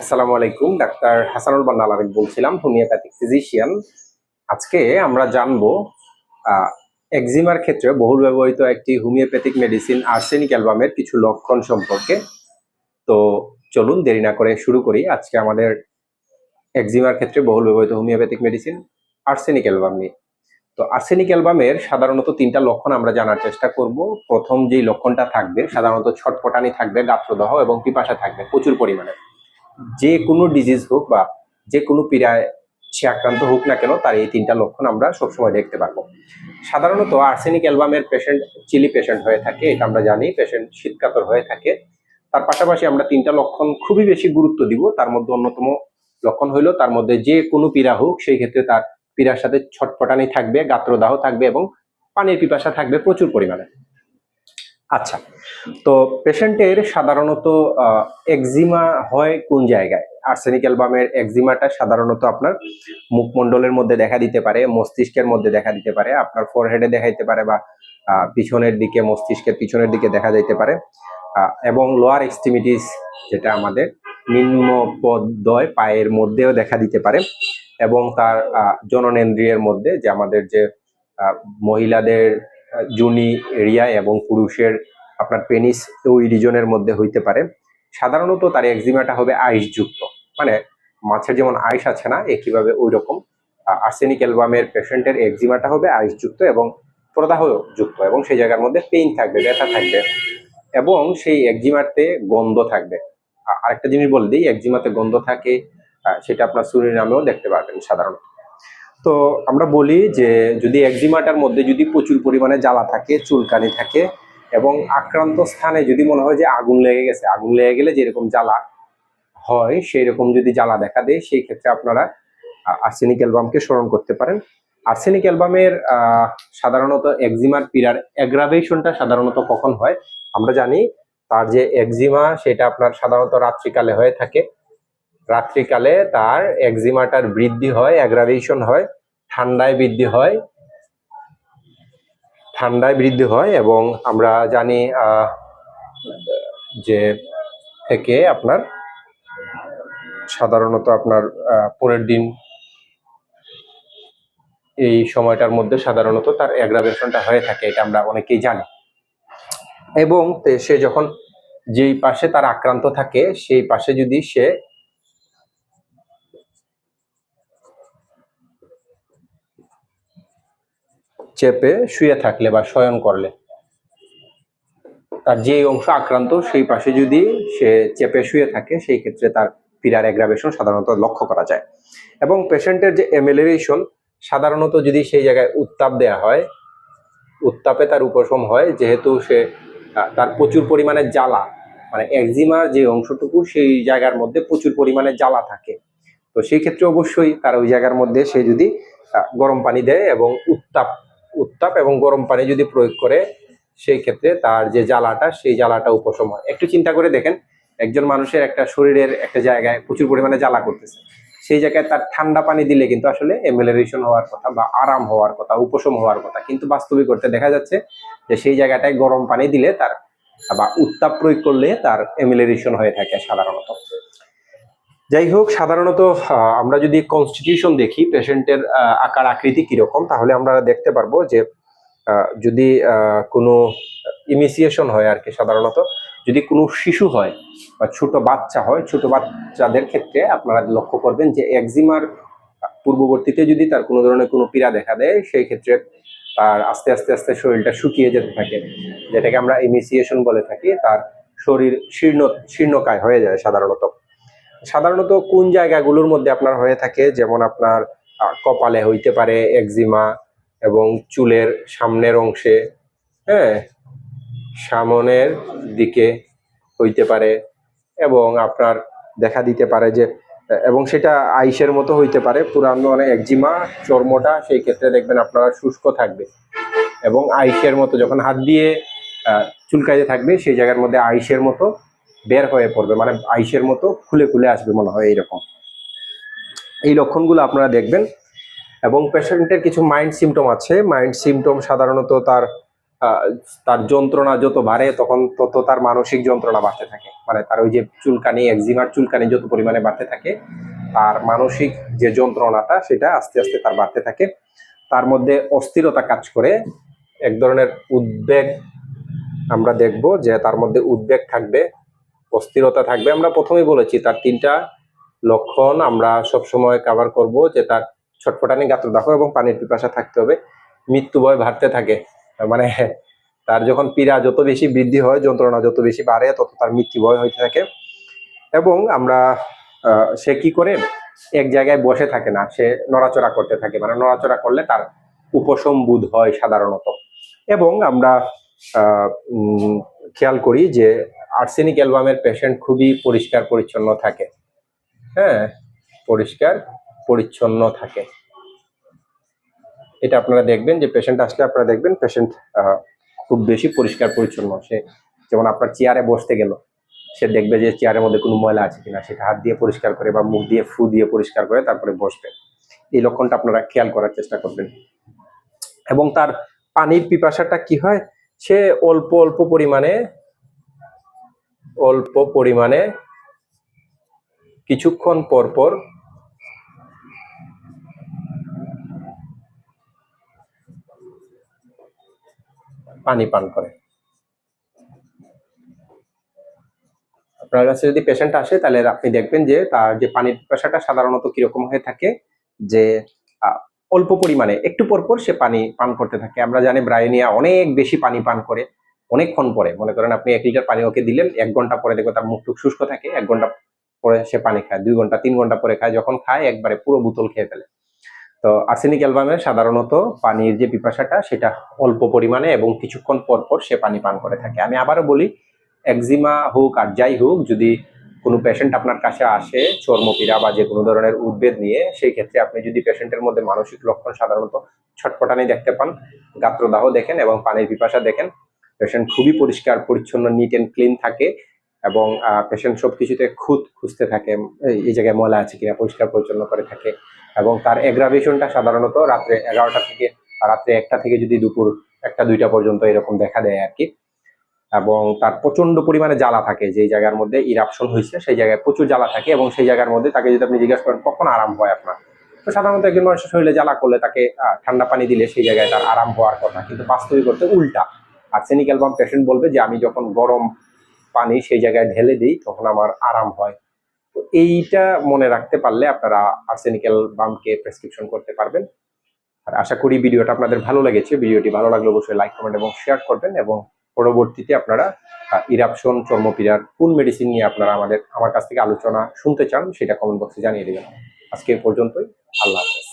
আসসালামু আলাইকুম, ডাক্তার হাসানুল বান্না আলামিন বলছিলাম, হোমিওপ্যাথিক ফিজিশিয়ান। আজকে আমরা জানব একজিমার ক্ষেত্রে বহুল ব্যবহৃত একটি হোমিওপ্যাথিক মেডিসিন আর্সেনিক অ্যালবামের কিছু লক্ষণ সম্পর্কে। তো চলুন, দেরি না করে শুরু করি। আজকে আমাদের একজিমার ক্ষেত্রে বহুল ব্যবহৃত হোমিওপ্যাথিক মেডিসিন আর্সেনিক অ্যালবাম নিয়ে। তো আর্সেনিক অ্যালবামের সাধারণত তিনটা লক্ষণ আমরা জানার চেষ্টা করব। প্রথম যেই লক্ষণটা থাকবে, সাধারণত ছটপটানি থাকবে, গাত্রদাহ এবং পিপাসা থাকবে প্রচুর পরিমাণে। যে কোনো ডিজিজ হোক বা যে কোনো পীড়ায় সে আক্রান্ত হোক না কেন, তার এই তিনটা লক্ষণ আমরা সবসময় দেখতে পারব। সাধারণত আর্সেনিক অ্যালবামের পেশেন্ট চিলি পেশেন্ট হয়ে থাকে, এটা আমরা জানি পেশেন্ট শীতকাতর হয়ে থাকে। তার পাশাপাশি আমরা তিনটা লক্ষণ খুবই বেশি গুরুত্ব দিব। তার মধ্যে অন্যতম লক্ষণ হইল, তার মধ্যে যে কোনো পীড়া হোক, সেই ক্ষেত্রে তার পীড়ার সাথে ছটপটানি থাকবে, গাত্রদাহ থাকবে এবং পানির পিপাসা থাকবে প্রচুর পরিমাণে। আচ্ছা তো পেশেন্টের সাধারণত একজিমা হয় কোন জায়গায়? আর্সেনিক অ্যালবামের একজিমাটা সাধারণত আপনার মুখমণ্ডলের মধ্যে দেখা দিতে পারে, মস্তিষ্কের মধ্যে দেখা দিতে পারে, আপনার ফোরহেডে দেখা দিতে পারে বা পিছনের দিকে, মস্তিষ্কের পিছনের দিকে দেখা যাইতে পারে। এবং লোয়ার এক্সট্রিমিটিস যেটা আমাদের নিম্ন পদয় পায়ের মধ্যেও দেখা দিতে পারে। এবং তার জননেন্দ্রিয়ের মধ্যে যে আমাদের যে মহিলাদের জুনি এরিয়া এবং পুরুষের আপনার পেনিস ওই রিজনের মধ্যে হইতে পারে। সাধারণত তার একজিমাটা হবে আইসযুক্ত। মানে মাছের যেমন আইস আছে না একইভাবে ওই রকম আর্সেনিক অ্যালবামের পেশেন্টের একজিমাটা হবে আইসযুক্ত এবং প্রদাহ যুক্ত এবং সেই জায়গার মধ্যে পেইন থাকবে, ব্যথা থাকবে এবং সেই একজিমাতে গন্ধ থাকবে। আরেকটা জিনিস বলে দিই, একজিমাতে গন্ধ থাকে সেটা আপনার সুরি নামেও দেখতে পারবেন সাধারণত। তো আমরা বলি যে যদি একজিমাটার মধ্যে যদি প্রচুর পরিমাণে জ্বালা থাকে, চুলকানি থাকে এবং আক্রান্ত স্থানে যদি মনে হয় যে আগুন লেগে গেছে, আগুন লেগে গেলে যেরকম জ্বালা হয় সেই রকম যদি জ্বালা দেখা দেয়, সেই ক্ষেত্রে আপনারা আর্সেনিক অ্যালবামকে স্মরণ করতে পারেন। আর্সেনিক অ্যালবামের সাধারণত একজিমার পীড়ার অ্যাগ্রাভেশনটা সাধারণত কখন হয়? আমরা জানি তার যে একজিমা সেটা আপনার সাধারণত রাত্রিকালে হয়ে থাকে। রাত্রিকালে তার একজিমাটার বৃদ্ধি হয় অ্যাগ্রাভেশন হয়, ঠান্ডায় বৃদ্ধি হয়, ঠান্ডায় বৃদ্ধি হয় এবং আমরা জানি যে থেকে আপনার সাধারণত আপনার পরের দিন এই সময়টার মধ্যে সাধারণত তার অ্যাগ্রাভেশনটা হয়ে থাকে, এটা আমরা অনেকেই জানি। এবং সে যখন যেই পাশে তার আক্রান্ত থাকে, সেই পাশে যদি সে চেপে শুয়ে থাকলে বা শয়ন করলে, তার যে অংশ আক্রান্ত সেই পাশে যদি সে চেপে শুয়ে থাকে, সেই ক্ষেত্রে তার পীড়ার অ্যাগ্রাভেশন সাধারণত লক্ষ্য করা যায়। এবং পেশেন্টের যে এমেলারেশন সাধারণত যদি সেই জায়গায় উত্তাপ দেয়া হয়, উত্তাপে তার উপশম হয়, যেহেতু সে তার প্রচুর পরিমাণে জ্বালা মানে একজিমার যে অংশটুকু সেই জায়গার মধ্যে প্রচুর পরিমাণে জ্বালা থাকে। তো সেই ক্ষেত্রে অবশ্যই তার ওই জায়গার মধ্যে সে যদি গরম পানি দেয় এবং উত্তাপ উত্তাপ এবং গরম পানি যদি প্রয়োগ করে, সেই ক্ষেত্রে তার যে জ্বালাটা, সেই জ্বালাটা উপশম হয়। একটু চিন্তা করে দেখেন, একজন মানুষের একটা শরীরের একটা জায়গায় প্রচুর পরিমাণে জ্বালা করতেছে। সেই জায়গায় তার ঠান্ডা পানি দিলে কিন্তু আসলে এমুলারেশন হওয়ার কথা বা আরাম হওয়ার কথা, উপশম হওয়ার কথা। কিন্তু বাস্তবিক করতে দেখা যাচ্ছে যে সেই জায়গাটায় গরম পানি দিলে তার বা উত্তাপ প্রয়োগ করলে তার এমুলারেশন হয়ে থাকে সাধারণত। যাই হোক, সাধারণত আমরা যদি কনস্টিটিউশন দেখি পেশেন্টের আকার, আকৃতি কীরকম, তাহলে আমরা দেখতে পারব যে যদি কোনো ইনিসিয়েশন হয় আর কি সাধারণত, যদি কোনো শিশু হয় বা ছোট বাচ্চা হয়, ছোট বাচ্চাদের ক্ষেত্রে আপনারা লক্ষ্য করবেন যে একজিমার পূর্ববর্তীতে যদি তার কোনো ধরনের কোনো পীড়া দেখা দেয়, সেই ক্ষেত্রে তার আস্তে আস্তে আস্তে শরীরটা শুকিয়ে যেতে থাকে। যেটাকে আমরা ইনিসিয়েশন বলে থাকি, তার শরীর শীর্ণ, শীর্ণকায় হয়ে যায় সাধারণত। সাধারণত কোন জায়গাগুলোর মধ্যে আপনার হয়ে থাকে? যেমন আপনার কপালে হইতে পারে একজিমা এবং চুলের সামনের অংশে হ্যাঁ? সামনের দিকে হইতে পারে এবং আপনার দেখা দিতে পারে যে, এবং সেটা আইসের মতো হইতে পারে। পুরানো মানে একজিমা, চর্মটা সেই ক্ষেত্রে দেখবেন আপনারা শুষ্ক থাকবে এবং আইসের মতো যখন হাত দিয়ে চুলকাইতে থাকবে, সেই জায়গার মধ্যে আইসের মতো বের হয়ে পড়বে মানে আইসের মতো খুলে খুলে আসবে মনে হয় এইরকম। এই লক্ষণগুলো আপনারা দেখবেন। এবং পেশেন্টের কিছু মাইন্ড সিমটম আছে। মাইন্ড সিমটম সাধারণত তার তার যন্ত্রণা যত বাড়ে, তখন তত তার মানসিক যন্ত্রণা বাড়তে থাকে। মানে তার ওই যে চুলকানি, একজিমার চুলকানি যত পরিমাণে বাড়তে থাকে, তার মানসিক যে যন্ত্রণাটা, সেটা আস্তে আস্তে তার বাড়তে থাকে। তার মধ্যে অস্থিরতা কাজ করে। এক ধরনের উদ্বেগ আমরা দেখব যে তার মধ্যে উদ্বেগ থাকবে। অস্থিরতা থাকবে। আমরা প্রথমেই বলেছি, তার তিনটা লক্ষণ আমরা সব সময় কভার করব যে তার ছটফটানি গাত্রদাহ এবং পানির পিপাসা থাকতে হবে। মৃত্যু ভয় বাড়তে থাকে। মানে তার যখন পীড়া যত বেশি বৃদ্ধি হয়, যন্ত্রণা যত বেশি বাড়ে, তত তার মৃত্যু ভয় হইতে থাকে। এবং আমরা সে কি করে? এক জায়গায় বসে থাকে না, সে নড়াচড়া করতে থাকে। মানে নড়াচড়া করলে তার উপশম বোধ হয় সাধারণত। এবং আমরা খেয়াল করি যে আর্সেনিক অ্যালবামের পেশেন্ট খুবই পরিষ্কার পরিচ্ছন্ন থাকে। হ্যাঁ পরিষ্কার পরিচ্ছন্ন থাকে। এটা আপনারা দেখবেন যে পেশেন্ট আসলে আপনারা দেখবেন পেশেন্ট খুব বেশি পরিষ্কার পরিচ্ছন্ন। সে যেমন আপনার চেয়ারে বসতে গেল, সে দেখবে যে চেয়ারের মধ্যে কোনো ময়লা আছে কিনা। সেটা হাত দিয়ে পরিষ্কার করে বা মুখ দিয়ে ফু দিয়ে পরিষ্কার করে তারপরে বসবে। এই লক্ষণটা আপনারা খেয়াল করার চেষ্টা করবেন। এবং তার পানির পিপাসাটা কি হয়? সে অল্প অল্প পরিমাণে অল্প পরিমাণে কিছুক্ষণ পর পর পানি পান করে। আপনার কাছে যদি পেশেন্ট আসে, তাহলে আপনি দেখবেন যে তার যে পানির পেশাটা সাধারণত কীরকম হয়ে থাকে, যে অল্প পরিমাণে, একটু পর পর সে পানি পান করতে থাকে। আমরা জানি ব্রাইনিয়া অনেক বেশি পানি পান করে। অনেকক্ষণ পরে। মনে করেন আপনি এক লিটার পানি ওকে দিলেন, এক ঘণ্টা পরে দেখবে তার মুখ টুক শুষ্ক থাকে, এক ঘণ্টা পরে সে পানি খায়, দুই ঘণ্টা, তিন ঘণ্টা পরে খায়, যখন খায় একবারে পুরো বোতল খেয়ে ফেলে। তো আর্সেনিক অ্যালবামে সাধারণত পানির যে পিপাসাটা, সেটা অল্প পরিমাণে এবং কিছুক্ষণ পর পর সে পানি পান করে থাকে। আমি আবারও বলি, একজিমা হোক আর যাই হোক, যদি কোনো পেশেন্ট আপনার কাছে আসে, চর্মপীড়া বা যে কোনো ধরনের উদ্বেগ নিয়ে, সেই ক্ষেত্রে আপনি যদি পেশেন্টের মধ্যে মানসিক লক্ষণ সাধারণত ছটপটানি দেখতে পান, গাত্রদাহ দেখেন এবং পানির পিপাসা দেখেন পেশেন্ট খুবই পরিষ্কার, পরিচ্ছন্ন নিট এন্ড ক্লিন থাকে এবং পেশেন্ট সব কিছুতে খুঁত খুঁজতে থাকে, এই- জায়গায় ময়লা আছে কিনা, পরিষ্কার, পরিচ্ছন্ন করে থাকে এবং তার এগ্রাভেশনটা সাধারণত রাত্রে এগারোটা থেকে, রাত্রে একটা থেকে যদি দুপুর একটা, দুইটা পর্যন্ত এরকম দেখা দেয় আর কি এবং তার প্রচণ্ড পরিমাণে জ্বালা থাকে, যেই জায়গার মধ্যে ইরাপশন হয়েছে, সেই জায়গায় প্রচুর জ্বালা থাকে এবং সেই জায়গার মধ্যে তাকে যদি আপনি জিজ্ঞাসা করেন, কখন আরাম হয় আপনার? তো সাধারণত একজন মানুষের শরীরে জ্বালা করলে তাকে ঠান্ডা পানি দিলে সেই জায়গায় তার আরাম হওয়ার কথা। কিন্তু বাস্তবিক করতে উল্টা। আর্সেনিক অ্যালবাম পেশেন্ট বলবে যে, আমি যখন গরম পানি সেই জায়গায় ঢেলে দিই, তখন আমার আরাম হয়। তো এইটা মনে রাখতে পারলে আপনারা আর্সেনিক অ্যালবামকে প্রেসক্রিপশন করতে পারবেন। আর আশা করি ভিডিওটা আপনাদের ভালো লেগেছে। ভিডিওটি ভালো লাগলে অবশ্যই লাইক, কমেন্ট এবং শেয়ার করবেন এবং পরবর্তীতে আপনারা ইরাপশন, চর্মপীড়ার কোন মেডিসিন নিয়ে আপনারা আমাদের, আমার কাছ থেকে আলোচনা শুনতে চান, সেটা কমেন্ট বক্সে জানিয়ে দেবেন। আজকে পর্যন্তই। আল্লাহ হাফেজ।